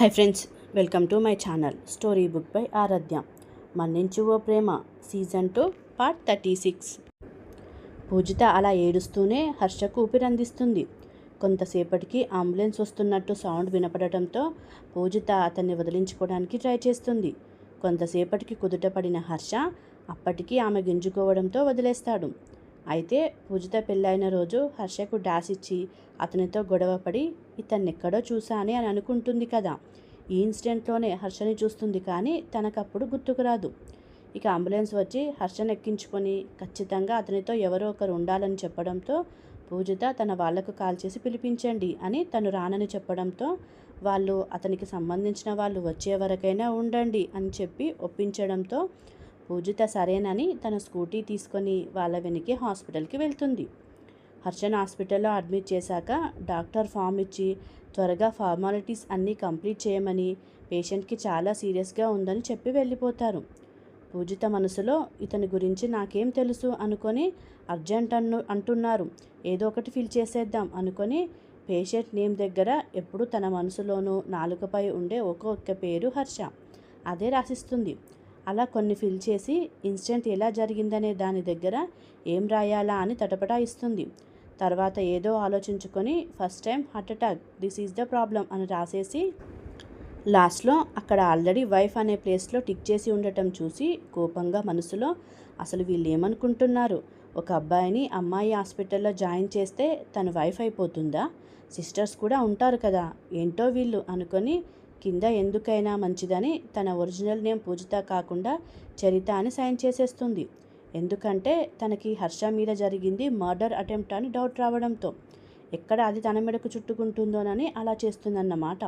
Hi friends welcome to my channel story book by Aaradhya మన్నించు ఓ ప్రేమ season two part thirty six Poojitha అలా ఏడుస్తూనే హర్షకు ఊపిరందిస్తుంది. కొంతసేపటికి ambulance వస్తున్నట్టు సౌండ్ వినపడటంతో పూజిత అతన్ని వదిలించుకోవడానికి ట్రై చేస్తుంది. కొంతసేపటికి కుదుట పడిన హర్ష అప్పటికి ఆమె గింజుకోవడంతో వదిలేస్తాడు. అయితే పూజిత పెళ్ళైన రోజు హర్షకు డాష్ ఇచ్చి అతనితో గొడవపడి ఇతన్నెక్కడో చూశానే అని అనుకుంటుంది కదా. ఈ ఇన్సిడెంట్లోనే హర్షని చూస్తుంది కానీ తనకప్పుడు గుర్తుకు రాదు. ఇక అంబులెన్స్ వచ్చి హర్షను ఎక్కించుకొని ఖచ్చితంగా అతనితో ఎవరో ఒకరు ఉండాలని చెప్పడంతో పూజిత తన వాళ్ళకు కాల్ చేసి పిలిపించండి అని తను రానని చెప్పడంతో వాళ్ళు అతనికి సంబంధించిన వాళ్ళు వచ్చే వరకైనా ఉండండి అని చెప్పి ఒప్పించడంతో పూజిత సరేనని తన స్కూటీ తీసుకొని వాళ్ళ వెనక్కి హాస్పిటల్కి వెళ్తుంది. హర్షన్ హాస్పిటల్లో అడ్మిట్ చేశాక డాక్టర్ ఫామ్ ఇచ్చి త్వరగా ఫార్మాలిటీస్ అన్నీ కంప్లీట్ చేయమని పేషెంట్కి చాలా సీరియస్గా ఉందని చెప్పి వెళ్ళిపోతారు. పూజిత మనసులో ఇతని గురించి నాకేం తెలుసు అనుకొని అర్జెంట్ అన్ను అంటున్నారు. ఏదో ఒకటి ఫిల్ చేసేద్దాం అనుకొని పేషెంట్ నేమ్ దగ్గర ఎప్పుడు తన మనసులోనూ నాలుకపై ఉండే ఒక్కొక్క పేరు హర్ష. అదే రాసిస్తుంది. అలా కొన్ని ఫిల్ చేసి ఇన్సిడెంట్ ఎలా జరిగిందనే దాని దగ్గర ఏం రాయాలా అని తటపటాయిస్తుంది. తర్వాత ఏదో ఆలోచించుకొని first time heart attack this is the problem అని రాసేసి లాస్ట్లో అక్కడ ఆల్రెడీ వైఫ్ అనే ప్లేస్లో టిక్ చేసి ఉండటం చూసి కోపంగా మనసులో అసలు వీళ్ళు ఏమనుకుంటున్నారు? ఒక అబ్బాయిని అమ్మాయి హాస్పిటల్లో జాయిన్ చేస్తే తన వైఫ్ అయిపోతుందా? సిస్టర్స్ కూడా ఉంటారు కదా ఏంటో వీళ్ళు అనుకొని కింద ఎందుకైనా మంచిదని తన ఒరిజినల్ నేమ్ పూజిత కాకుండా చరిత అని సైన్ చేసేస్తుంది. ఎందుకంటే తనకి హర్ష మీద జరిగింది మర్డర్ అటెంప్ట్ అని డౌట్ రావడంతో. ఎక్కడ అది తన మెడకు చుట్టుకుంటుందోనని అలా చేస్తుందన్నమాట.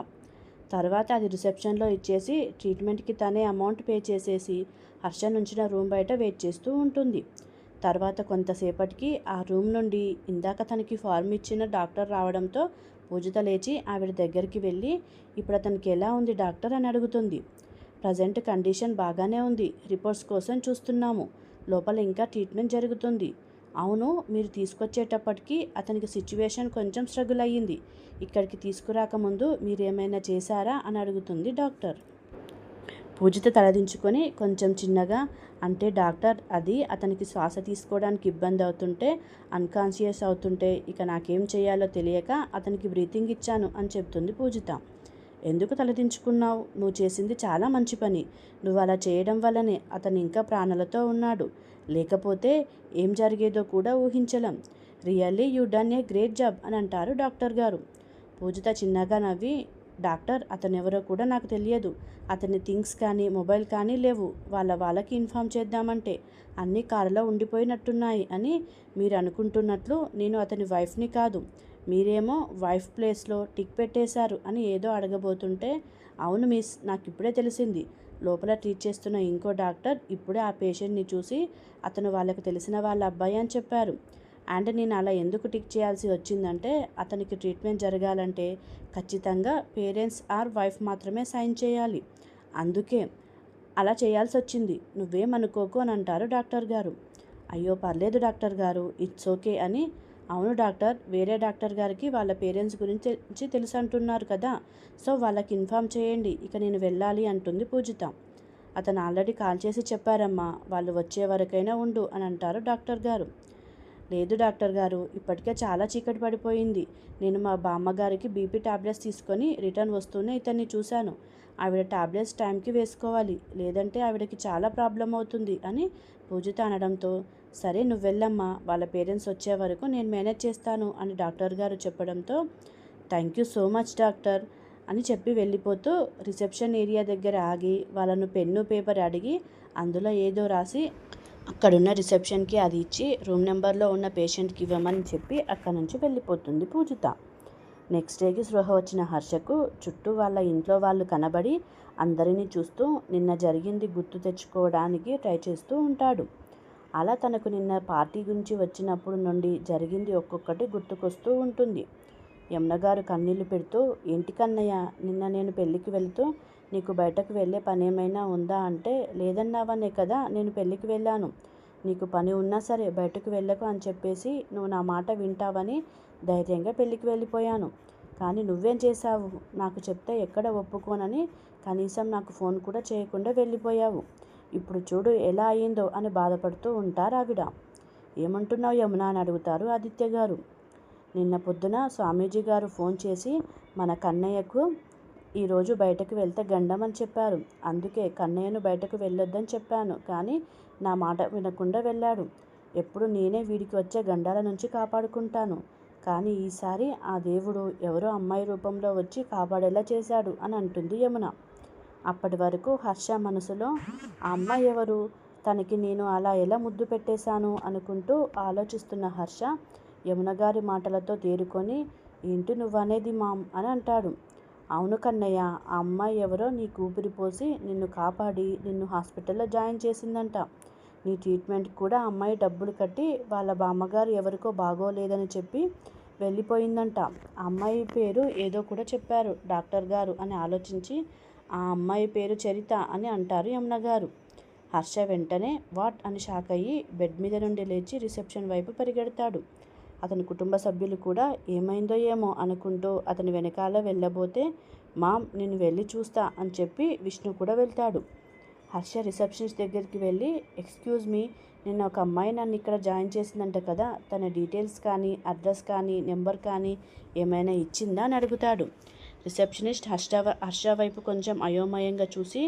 తర్వాత అది రిసెప్షన్లో ఇచ్చేసి ట్రీట్మెంట్కి తనే అమౌంట్ పే చేసేసి హర్ష నుంచిన రూమ్ బయట వెయిట్ చేస్తూ ఉంటుంది. తర్వాత కొంతసేపటికి ఆ రూమ్ నుండి ఇందాక తనకి ఫార్మ్ ఇచ్చిన డాక్టర్ రావడంతో పూజిత లేచి ఆవిడ దగ్గరికి వెళ్ళి ఇప్పుడు అతనికి ఎలా ఉంది డాక్టర్? అని అడుగుతుంది. ప్రజెంట్ కండిషన్ బాగానే ఉంది. రిపోర్ట్స్ కోసం చూస్తున్నాము. లోపల ఇంకా ట్రీట్మెంట్ జరుగుతుంది. అవును మీరు తీసుకొచ్చేటప్పటికి అతనికి సిచ్యువేషన్ కొంచెం స్ట్రగుల్ అయ్యింది. ఇక్కడికి తీసుకురాకముందు మీరు ఏమైనా చేశారా? అని అడుగుతుంది డాక్టర్. పూజిత తలదించుకొని కొంచెం చిన్నగా అంటే డాక్టర్ అది అతనికి శ్వాస తీసుకోవడానికి ఇబ్బంది అవుతుంటే అన్కాన్షియస్ అవుతుంటే ఇక నాకేం చేయాలో తెలియక అతనికి బ్రీతింగ్ ఇచ్చాను అని చెప్తుంది పూజిత. ఎందుకు తలదించుకున్నావు? నువ్వు చేసింది చాలా మంచి పని. నువ్వు అలా చేయడం వల్లనే అతను ఇంకా ప్రాణాలతో ఉన్నాడు. లేకపోతే ఏం జరిగేదో కూడా ఊహించలేం. Really you done a great job అని అంటారు డాక్టర్ గారు. పూజిత చిన్నగా నవ్వి డాక్టర్ అతను ఎవరో కూడా నాకు తెలియదు. అతని థింగ్స్ కానీ మొబైల్ కానీ లేవు. వాళ్ళ వాళ్ళకి ఇన్ఫామ్ చేద్దామంటే అన్నీ కారులో ఉండిపోయినట్టున్నాయి అని మీరు అనుకుంటున్నట్లు నేను అతని వైఫ్ని కాదు. మీరేమో వైఫ్ ప్లేస్లో టిక్ పెట్టేశారు అని ఏదో అడగబోతుంటే అవును మిస్ నాకు ఇప్పుడే తెలిసింది. లోపల ట్రీట్ చేస్తున్న ఇంకో డాక్టర్ ఇప్పుడే ఆ పేషెంట్ని చూసి అతను వాళ్ళకు తెలిసిన వాళ్ళ అబ్బాయి అని చెప్పారు. అండ్ నేను అలా ఎందుకు టిక్ చేయాల్సి వచ్చిందంటే అతనికి ట్రీట్మెంట్ జరగాలంటే ఖచ్చితంగా పేరెంట్స్ ఆర్ వైఫ్ మాత్రమే సైన్ చేయాలి. అందుకే అలా చేయాల్సి వచ్చింది. నువ్వేమనుకోకు అని అంటారు డాక్టర్ గారు. అయ్యో పర్లేదు డాక్టర్ గారు ఇట్స్ ఓకే అని. అవును డాక్టర్ వేరే డాక్టర్ గారికి వాళ్ళ పేరెంట్స్ గురించి తెలుసు అంటున్నారు కదా. సో వాళ్ళకి ఇన్ఫామ్ చేయండి. ఇక నేను వెళ్ళాలి అంటుంది పూజిత. అతను ఆల్రెడీ కాల్ చేసి చెప్పారమ్మా వాళ్ళు వచ్చే వరకైనా ఉండు అని అంటారు డాక్టర్ గారు. లేదు డాక్టర్ గారు ఇప్పటికే చాలా చీకటి పడిపోయింది. నేను మా బామ్మగారికి బీపీ టాబ్లెట్స్ తీసుకొని రిటర్న్ వస్తూనే ఇతన్ని చూశాను. ఆవిడ టాబ్లెట్స్ టైంకి వేసుకోవాలి లేదంటే ఆవిడకి చాలా ప్రాబ్లం అవుతుంది అని పూజిత అనడంతో సరే నువ్వు వెళ్ళమ్మా వాళ్ళ పేరెంట్స్ వచ్చే వరకు నేను మేనేజ్ చేస్తాను అని డాక్టర్ గారు చెప్పడంతో thank you so much doctor అని చెప్పి వెళ్ళిపోతూ రిసెప్షన్ ఏరియా దగ్గర ఆగి వాళ్ళను పెన్ను పేపర్ అడిగి అందులో ఏదో రాసి అక్కడున్న రిసెప్షన్కి అది ఇచ్చి రూమ్ నెంబర్లో ఉన్న పేషెంట్కి ఇవ్వమని చెప్పి అక్కడ నుంచి వెళ్ళిపోతుంది పూజిత. నెక్స్ట్ డేకి స్పృహ వచ్చిన హర్షకు చుట్టూ వాళ్ళ ఇంట్లో వాళ్ళు కనబడి అందరినీ చూస్తూ నిన్న జరిగింది గుర్తు తెచ్చుకోవడానికి ట్రై చేస్తూ ఉంటాడు. అలా తనకు నిన్న పార్టీ గురించి వచ్చినప్పుడు నుండి జరిగింది ఒక్కొక్కటి గుర్తుకొస్తూ ఉంటుంది. యమున గారు కన్నీళ్ళు పెడుతూ ఏంటి కన్నయ్య? నిన్న నేను పెళ్ళికి వెళుతూ నీకు బయటకు వెళ్ళే పని ఏమైనా ఉందా అంటే లేదన్నావనే కదా నేను పెళ్ళికి వెళ్ళాను. నీకు పని ఉన్నా సరే బయటకు వెళ్ళకు అని చెప్పేసి నువ్వు నా మాట వింటావని ధైర్యంగా పెళ్ళికి వెళ్ళిపోయాను. కానీ నువ్వేం చేశావు? నాకు చెప్తే ఎక్కడ ఒప్పుకోనని కనీసం నాకు ఫోన్ కూడా చేయకుండా వెళ్ళిపోయావు. ఇప్పుడు చూడు ఎలా అయిందో అని బాధపడుతూ ఉంటారు ఆవిడ ఏమంటున్నావు యమున అని అడుగుతారు ఆదిత్య గారు. నిన్న పొద్దున స్వామీజీ గారు ఫోన్ చేసి మన కన్నయ్యకు ఈరోజు బయటకు వెళ్తే గండమని చెప్పారు. అందుకే కన్నయ్యను బయటకు వెళ్ళొద్దని చెప్పాను. కానీ నా మాట వినకుండా వెళ్ళాడు. ఎప్పుడు నేనే వీడికి వచ్చే గండాల నుంచి కాపాడుకుంటాను. కానీ ఈసారి ఆ దేవుడు ఎవరో అమ్మాయి రూపంలో వచ్చి కాపాడేలా చేశాడు అని అంటుంది యమున. అప్పటి వరకు హర్ష మనసులో ఆ అమ్మాయి ఎవరు? తనకి నేను అలా ఎలా ముద్దు పెట్టేశాను? అనుకుంటూ ఆలోచిస్తున్న హర్ష యమున గారి మాటలతో తేరుకొని ఏంటి నువ్వనేది మామ్ అని అంటాడు. అవును కన్నయ్య ఆ అమ్మాయి ఎవరో నీ ఊపిరి పోసి నిన్ను కాపాడి నిన్ను హాస్పిటల్లో జాయిన్ చేసిందంట. నీ ట్రీట్మెంట్ కూడా అమ్మాయి డబ్బులు కట్టి వాళ్ళ బామ్మగారు ఎవరికో బాగోలేదని చెప్పి వెళ్ళిపోయిందంట. ఆ అమ్మాయి పేరు ఏదో కూడా చెప్పారు డాక్టర్ గారు అని ఆలోచించి ఆ అమ్మాయి పేరు చరిత అని అంటారు యమున గారు. హర్ష వెంటనే వాట్ అని షాక్ అయ్యి బెడ్ మీద నుండి లేచి రిసెప్షన్ వైపు పరిగెడతాడు. అతని కుటుంబ సభ్యులు కూడా ఏమైందో ఏమో అనుకుంటూ అతని వెనకాల వెళ్ళబోతే మామ్ నేను వెళ్ళి చూస్తా అని చెప్పి విష్ణు కూడా వెళ్తాడు. హర్ష రిసెప్షనిస్ట్ దగ్గరికి వెళ్ళి ఎక్స్క్యూజ్ మీ నిన్న ఒక అమ్మాయి నన్ను ఇక్కడ జాయిన్ చేసిందంట కదా తన డీటెయిల్స్ కానీ అడ్రస్ కానీ నెంబర్ కానీ ఏమైనా ఇచ్చిందా అని అడుగుతాడు. రిసెప్షనిస్ట్ హర్ష హర్ష వైపు కొంచెం అయోమయంగా చూసి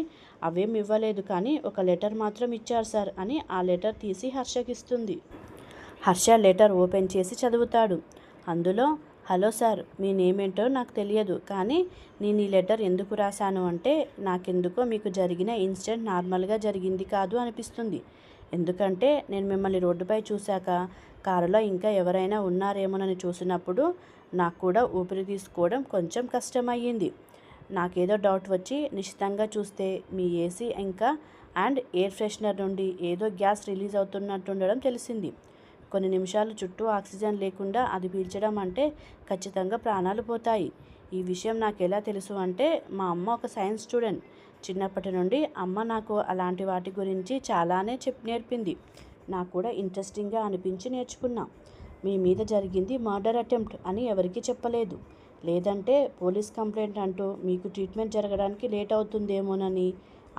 అవేం ఇవ్వలేదు కానీ ఒక లెటర్ మాత్రం ఇచ్చారు సార్ అని ఆ లెటర్ తీసి హర్షకిస్తుంది. హర్ష లెటర్ ఓపెన్ చేసి చదువుతాడు. అందులో హలో సార్ మీ నేమ్ ఏంటో నాకు తెలియదు కానీ నేను ఈ లెటర్ ఎందుకు రాశాను అంటే నాకెందుకో మీకు జరిగిన ఇన్సిడెంట్ నార్మల్గా జరిగింది కాదు అనిపిస్తుంది. ఎందుకంటే నేను మిమ్మల్ని రోడ్డుపై చూశాక కారులో ఇంకా ఎవరైనా ఉన్నారేమోనని చూసినప్పుడు నాకు కూడా ఊపిరి తీసుకోవడం కొంచెం కష్టమయ్యింది. నాకేదో డౌట్ వచ్చి నిశ్చితంగా చూస్తే మీ ఏసీ ఇంకా అండ్ ఎయిర్ ఫ్రెషనర్ నుండి ఏదో గ్యాస్ రిలీజ్ అవుతున్నట్టుండడం తెలిసింది. కొన్ని నిమిషాలు చుట్టూ ఆక్సిజన్ లేకుండా అది పీల్చడం అంటే ఖచ్చితంగా ప్రాణాలు పోతాయి. ఈ విషయం నాకు ఎలా తెలుసు అంటే మా అమ్మ ఒక సైన్స్ స్టూడెంట్. చిన్నప్పటి నుండి అమ్మ నాకు అలాంటి వాటి గురించి చాలానే చెప్పి నేర్పింది. నాకు కూడా ఇంట్రెస్టింగ్గా అనిపించి నేర్చుకున్నా. మీ మీద జరిగింది మర్డర్ అటెంప్ట్ అని ఎవరికీ చెప్పలేదు. లేదంటే పోలీస్ కంప్లైంట్ అంటూ మీకు ట్రీట్మెంట్ జరగడానికి లేట్ అవుతుందేమోనని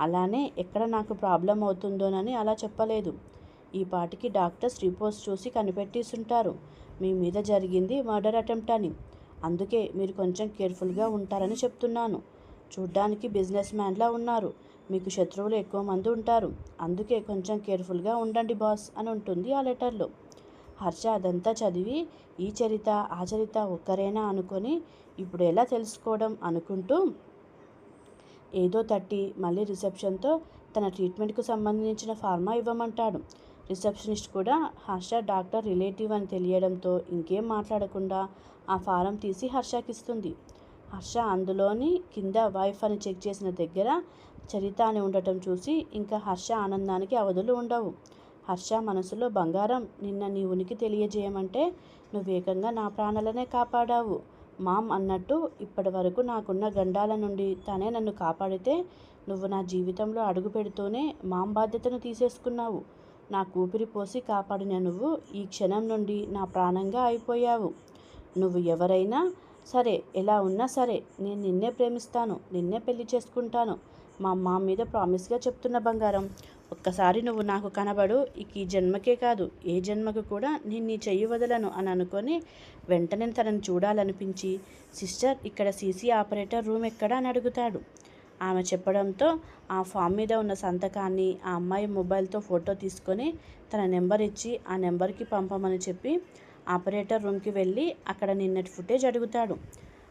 అలానే ఎక్కడ నాకు ప్రాబ్లం అవుతుందోనని అలా చెప్పలేదు. ఈ పాటికి డాక్టర్స్ రిపోర్ట్స్ చూసి కనిపెట్టేసుంటారు. మీ మీద జరిగింది మర్డర్ అటెంప్ట్ అని. అందుకే మీరు కొంచెం కేర్ఫుల్గా ఉంటారని చెప్తున్నాను. చూడ్డానికి బిజినెస్ మ్యాన్లా ఉన్నారు. మీకు శత్రువులు ఎక్కువ మంది ఉంటారు. అందుకే కొంచెం కేర్ఫుల్గా ఉండండి బాస్ అని ఉంటుంది ఆ లెటర్లో. హర్ష అదంతా చదివి ఈ చరిత ఆ చరిత ఒక్కరేనా అనుకొని ఇప్పుడు ఎలా తెలుసుకోవడం అనుకుంటూ ఏదో తట్టి మళ్ళీ రిసెప్షన్తో తన ట్రీట్మెంట్కు సంబంధించిన ఫార్మా ఇవ్వమంటాడు. రిసెప్షనిస్ట్ కూడా హర్ష డాక్టర్ రిలేటివ్ అని తెలియడంతో ఇంకేం మాట్లాడకుండా ఆ ఫారం తీసి హర్షకి ఇస్తుంది. హర్ష అందులోని కింద వైఫ్ అని చెక్ చేసిన దగ్గర చరిత అని ఉండటం చూసి ఇంకా హర్ష ఆనందానికి అవధులు ఉండవు. హర్ష మనసులో బంగారం నిన్న నీ ఉనికి తెలియజేయమంటే నువ్వు ఏకంగా నా ప్రాణాలనే కాపాడావు. మామ్ అన్నట్టు ఇప్పటి వరకు నాకున్న గండాల నుండి తనే నన్ను కాపాడితే నువ్వు నా జీవితంలో అడుగు పెడుతూనే మామ్ బాధ్యతను తీసేసుకున్నావు. నా కూపిరి పోసి కాపాడిన నువ్వు ఈ క్షణం నుండి నా ప్రాణంగా అయిపోయావు. నువ్వు ఎవరైనా సరే ఎలా ఉన్నా సరే నేను నిన్నే ప్రేమిస్తాను నిన్నే పెళ్ళి చేసుకుంటాను. మా అమ్మ మీద ప్రామిస్గా చెప్తున్న బంగారం. ఒక్కసారి నువ్వు నాకు కనబడు ఇక ఈ జన్మకే కాదు ఏ జన్మకు కూడా నేను నీ చెయ్యి వదలను అని అనుకొని వెంటనే తనను చూడాలనిపించి సిస్టర్ ఇక్కడ సీసీ ఆపరేటర్ రూమ్ ఎక్కడా? అని అడుగుతాడు. ఆమె చెప్పడంతో ఆ ఫామ్ మీద ఉన్న సంతకాన్ని ఆ అమ్మాయి మొబైల్తో ఫోటో తీసుకొని తన నెంబర్ ఇచ్చి ఆ నెంబర్కి పంపమని చెప్పి ఆపరేటర్ రూమ్కి వెళ్ళి అక్కడ నిన్నటి ఫుటేజ్ అడుగుతాడు.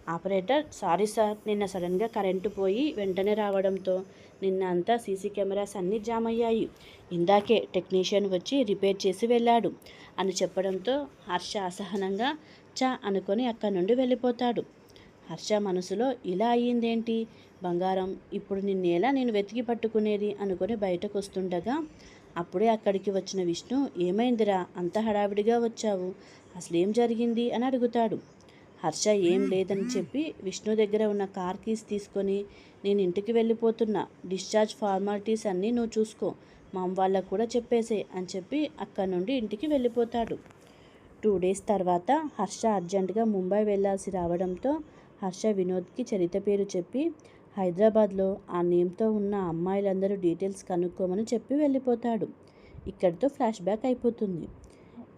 ఆపరేటర్ సారీ సార్ నిన్న సడన్గా కరెంటు పోయి వెంటనే రావడంతో నిన్న అంతా సీసీ కెమెరాస్ అన్నీ జామ్ అయ్యాయి ఇందాకే టెక్నీషియన్ వచ్చి రిపేర్ చేసి వెళ్ళాడు అని చెప్పడంతో హర్ష అసహనంగా చా అనుకొని అక్కడి నుండి వెళ్ళిపోతాడు. హర్ష మనసులో ఇలా అయ్యిందేంటి? బంగారం ఇప్పుడు నిన్నేలా నేను వెతికి పట్టుకునేది అనుకుని బయటకు వస్తుండగా అప్పుడే అక్కడికి వచ్చిన విష్ణు ఏమైందిరా అంత హడావిడిగా వచ్చావు? అసలు ఏం జరిగింది? అని అడుగుతాడు. హర్ష ఏం లేదని చెప్పి విష్ణు దగ్గర ఉన్న కార్ కీస్ తీసుకొని నేను ఇంటికి వెళ్ళిపోతున్నా. డిశ్చార్జ్ ఫార్మాలిటీస్ అన్నీ నువ్వు చూసుకో. మా అమ్మ వాళ్ళకు కూడా చెప్పేసే అని చెప్పి అక్కడి నుండి ఇంటికి వెళ్ళిపోతాడు. టూ డేస్ తర్వాత హర్ష అర్జెంటుగా ముంబై వెళ్ళాల్సి రావడంతో హర్ష వినోద్కి చరిత పేరు చెప్పి హైదరాబాద్లో ఆ నేమ్తో ఉన్న అమ్మాయిలందరూ డీటెయిల్స్ కనుక్కోమని చెప్పి వెళ్ళిపోతాడు. ఇక్కడితో ఫ్లాష్ బ్యాక్ అయిపోతుంది.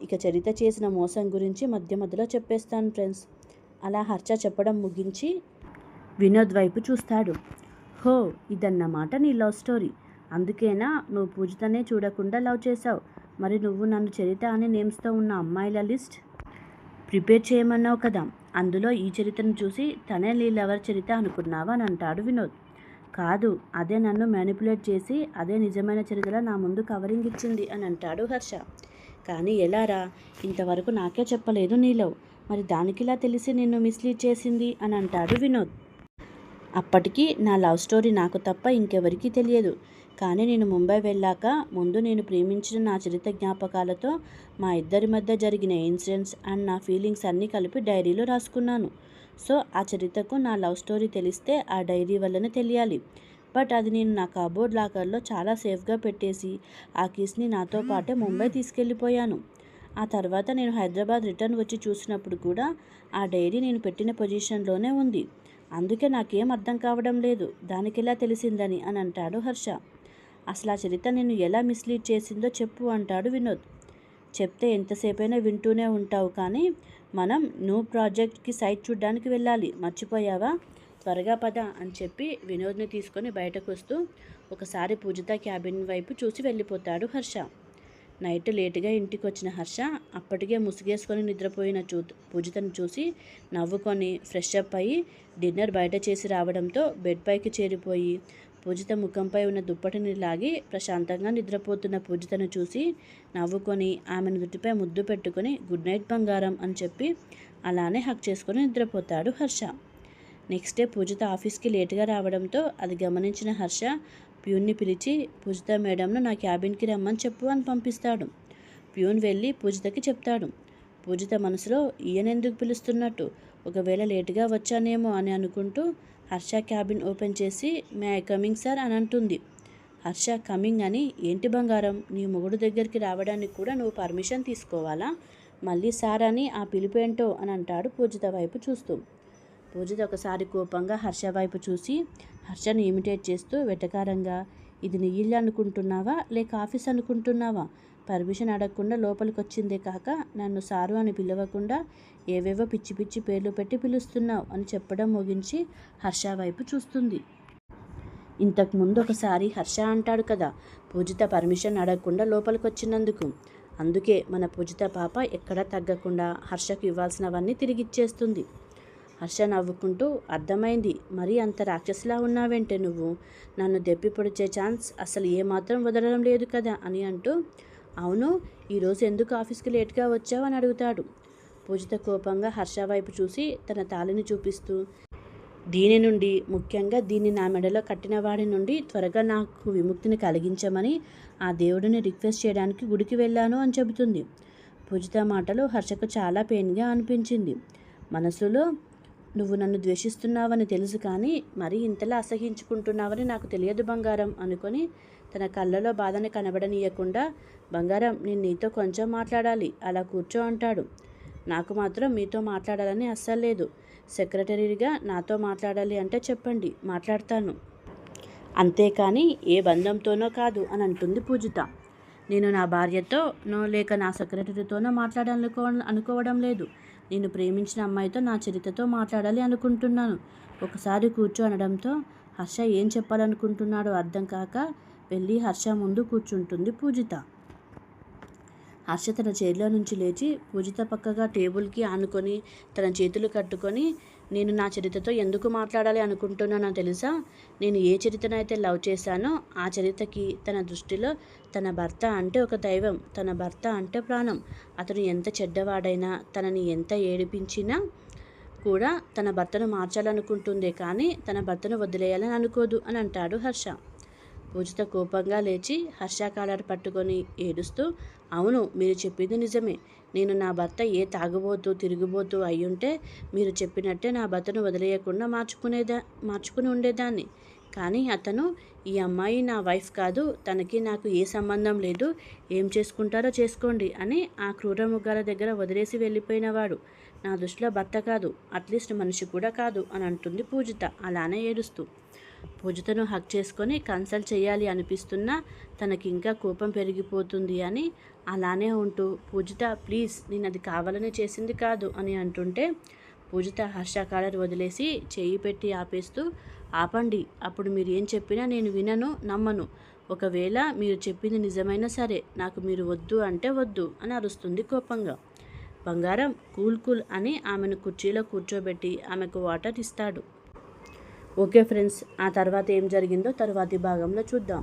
ఇక చరిత చేసిన మోసం గురించి మధ్య మధ్యలో చెప్పేస్తాను ఫ్రెండ్స్. అలా హర్ష చెప్పడం ముగించి వినోద్ వైపు చూస్తాడు. హో ఇదన్నమాట నీ లవ్ స్టోరీ. అందుకేనా నువ్వు పూజితనే చూడకుండా లవ్ చేసావు మరి నువ్వు నన్ను చరిత అనే నేమ్స్తో ఉన్న అమ్మాయిల లిస్ట్? ప్రిపేర్ చేయమన్నావు కదా. అందులో ఈ చరిత్రను చూసి తనే నీ చరిత్ర అనుకున్నావా అని అంటాడు వినోద్. కాదు అదే నన్ను మ్యానిపులేట్ చేసి అదే నిజమైన చరిత్ర నా ముందు కవరింగ్ ఇచ్చింది అని అంటాడు హర్ష. కానీ ఎలారా ఇంతవరకు నాకే చెప్పలేదు నీలో మరి దానికిలా తెలిసి నిన్ను మిస్లీడ్ చేసింది అని అంటాడు వినోద్. అప్పటికి నా లవ్ స్టోరీ నాకు తప్ప ఇంకెవరికీ తెలియదు. కానీ నేను ముంబై వెళ్ళాక ముందు నేను ప్రేమించిన నా చరిత్ర జ్ఞాపకాలతో మా ఇద్దరి మధ్య జరిగిన ఇన్సిడెంట్స్ అండ్ నా ఫీలింగ్స్ అన్నీ కలిపి డైరీలో రాసుకున్నాను. సో ఆ చరిత్రకు నా లవ్ స్టోరీ తెలిస్తే ఆ డైరీ వల్లనే తెలియాలి. బట్ అది నేను నా కబోర్డ్ లాకర్లో చాలా సేఫ్గా పెట్టేసి ఆ కీస్ని నాతో పాటే ముంబై తీసుకెళ్ళిపోయాను. ఆ తర్వాత నేను హైదరాబాద్ రిటర్న్ వచ్చి చూసినప్పుడు కూడా ఆ డైరీ నేను పెట్టిన పొజిషన్లోనే ఉంది. అందుకే నాకేం అర్థం కావడం లేదు. దానికి ఎలా తెలిసిందని అని అంటాడు హర్ష. అసలు ఆ చరిత నిన్ను ఎలా మిస్లీడ్ చేసిందో చెప్పు అంటాడు వినోద్. చెప్తే ఎంతసేపైనా వింటూనే ఉంటావు కానీ మనం న్యూ ప్రాజెక్ట్కి సైట్ చూడ్డానికి వెళ్ళాలి. మర్చిపోయావా? త్వరగా పద అని చెప్పి వినోద్ని తీసుకొని బయటకు వస్తూ ఒకసారి పూజిత క్యాబిన్ వైపు చూసి వెళ్ళిపోతాడు హర్ష. నైట్ లేటుగా ఇంటికి వచ్చిన హర్ష అప్పటికే ముసుగేసుకొని నిద్రపోయిన చూ పూజితను చూసి నవ్వుకొని ఫ్రెష్ అప్ అయ్యి డిన్నర్ బయట చేసి రావడంతో బెడ్ పైకి చేరిపోయి పూజిత ముఖంపై ఉన్న దుప్పటిని లాగి ప్రశాంతంగా నిద్రపోతున్న పూజితను చూసి నవ్వుకొని ఆమెను నుదుటిపై ముద్దు పెట్టుకొని గుడ్ నైట్ బంగారం అని చెప్పి అలానే హక్ చేసుకొని నిద్రపోతాడు హర్ష. నెక్స్ట్ డే పూజిత ఆఫీస్కి లేటుగా రావడంతో అది గమనించిన హర్ష ప్యూన్ని పిలిచి పూజిత మేడంను నా క్యాబిన్కి రమ్మని చెప్పు అని పంపిస్తాడు ప్యూన్ వెళ్ళి పూజితకి చెప్తాడు. పూజిత మనసులో ఈయనెందుకు పిలుస్తున్నట్టు? ఒకవేళ లేటుగా వచ్చానేమో అని అనుకుంటూ హర్ష క్యాబిన్ ఓపెన్ చేసి మే ఐ కమింగ్ సార్ అని అంటుంది. హర్ష కమింగ్ అని? ఏంటి బంగారం? నీ మొగుడు దగ్గరికి రావడానికి కూడా నువ్వు పర్మిషన్ తీసుకోవాలా? మళ్ళీ సార్ అని ఆ పిలుపేంటో అని అంటాడు పూజిత వైపు చూస్తూ. పూజిత ఒకసారి కోపంగా హర్ష వైపు చూసి హర్షని ఇమిటేట్ చేస్తూ వెటకారంగా ఇది నీ ఇల్లు అనుకుంటున్నావా? లేక ఆఫీస్ అనుకుంటున్నావా? పర్మిషన్ అడగకుండా లోపలికి వచ్చిందే కాక నన్ను సారు అని పిలవకుండా ఏవేవో పిచ్చి పిచ్చి పేర్లు పెట్టి పిలుస్తున్నావు అని చెప్పడం ముగించి హర్ష వైపు చూస్తుంది. ఇంతకుముందు ఒకసారి హర్ష అంటాడు కదా పూజిత పర్మిషన్ అడగకుండా లోపలికి వచ్చినందుకు అందుకే మన పూజిత పాప ఎక్కడా తగ్గకుండా హర్షకు ఇవ్వాల్సినవన్నీ తిరిగి ఇచ్చేస్తుంది హర్ష నవ్వుకుంటూ అర్థమైంది. మరీ అంత రాక్షసిలా ఉన్నావేంటే నువ్వు? నన్ను దెప్పి పొడిచే ఛాన్స్ అసలు ఏమాత్రం వదలడం లేదు కదా అని అంటూ అవును ఈరోజు ఎందుకు ఆఫీస్కి లేట్గా వచ్చావు? అని అడుగుతాడు. పూజిత కోపంగా హర్ష వైపు చూసి తన తాళిని చూపిస్తూ దీని నుండి ముఖ్యంగా దీన్ని నా మెడలో కట్టిన వాడి నుండి త్వరగా నాకు విముక్తిని కలిగించమని ఆ దేవుడిని రిక్వెస్ట్ చేయడానికి గుడికి వెళ్ళాను అని చెబుతుంది. పూజిత మాటలు హర్షకు చాలా పెయిన్గా అనిపించింది. మనసులో నువ్వు నన్ను ద్వేషిస్తున్నావని తెలుసు కానీ మరీ ఇంతలా అసహించుకుంటున్నావని నాకు తెలియదు బంగారం అనుకొని తన కళ్ళలో బాధని కనబడనీయకుండా బంగారం నేను నీతో కొంచెం మాట్లాడాలి అలా కూర్చో అంటాడు. నాకు మాత్రం మీతో మాట్లాడాలని అస్సలు లేదు. సెక్రటరీగా నాతో మాట్లాడాలి అంటే చెప్పండి మాట్లాడతాను. అంతేకాని ఏ బంధంతోనో కాదు అని అంటుంది పూజిత. నేను నా భార్యతో నో లేక నా సెక్రటరీతోనో మాట్లాడాలనుకో అనుకోవడం లేదు. నేను ప్రేమించిన అమ్మాయితో నా చరిత్రతో మాట్లాడాలి అనుకుంటున్నాను. ఒకసారి కూర్చో అనడంతో హర్ష ఏం చెప్పాలనుకుంటున్నాడో అర్థం కాక వెళ్ళి హర్ష ముందు కూర్చుంటుంది పూజిత. హర్ష తన చైర్లో నుంచి లేచి పూజిత పక్కగా టేబుల్కి ఆనుకొని తన చేతులు కట్టుకొని నేను నా చరిత్రతో ఎందుకు మాట్లాడాలి అనుకుంటున్నానో తెలుసా? నేను ఏ చరిత్రనైతే లవ్ చేశానో ఆ చరిత్రకి తన దృష్టిలో తన భర్త అంటే ఒక దైవం తన భర్త అంటే ప్రాణం. అతను ఎంత చెడ్డవాడైనా తనని ఎంత ఏడిపించినా కూడా తన భర్తను మార్చాలనుకుంటుందే కానీ తన భర్తను వదిలేయాలని అనుకోదు అని అంటాడు హర్ష. పూజిత కోపంగా లేచి హర్ష కాలర్ పట్టుకొని ఏడుస్తూ అవును మీరు చెప్పింది నిజమే. నేను నా భర్త ఏ తాగబోతూ తిరిగిపోతూ అయ్యుంటే మీరు చెప్పినట్టే నా భర్తను వదిలేయకుండా మార్చుకునేదా మార్చుకుని ఉండేదాన్ని. కానీ అతను ఈ అమ్మాయి నా వైఫ్ కాదు తనకి నాకు ఏ సంబంధం లేదు ఏం చేసుకుంటారో చేసుకోండి అని ఆ క్రూర ముగ్గాల దగ్గర వదిలేసి వెళ్ళిపోయినవాడు. నా దృష్టిలో భర్త కాదు అట్లీస్ట్ మనిషి కూడా కాదు అని అంటుంది పూజిత అలానే ఏడుస్తూ. పూజితను హక్ చేసుకొని కన్సల్ట్ చేయాలి అనిపిస్తున్నా తనకి ఇంకా కోపం పెరిగిపోతుంది అని అలానే ఉంటూ పూజిత ప్లీజ్ నేను అది కావాలని చేసింది కాదు అని అంటుంటే పూజిత హర్ష కాలర్ వదిలేసి చేయి పెట్టి ఆపేస్తూ ఆపండి అప్పుడు మీరు ఏం చెప్పినా నేను వినను నమ్మను. ఒకవేళ మీరు చెప్పింది నిజమైనా సరే నాకు మీరు వద్దు అంటే వద్దు అని అరుస్తుంది కోపంగా. బంగారం కూల్ కూల్ అని ఆమెను కుర్చీలో కూర్చోబెట్టి ఆమెకు వాటర్ ఇస్తాడు. ఓకే ఫ్రెండ్స్ ఆ తర్వాత ఏం జరిగిందో తర్వాతి భాగంలో చూద్దాం.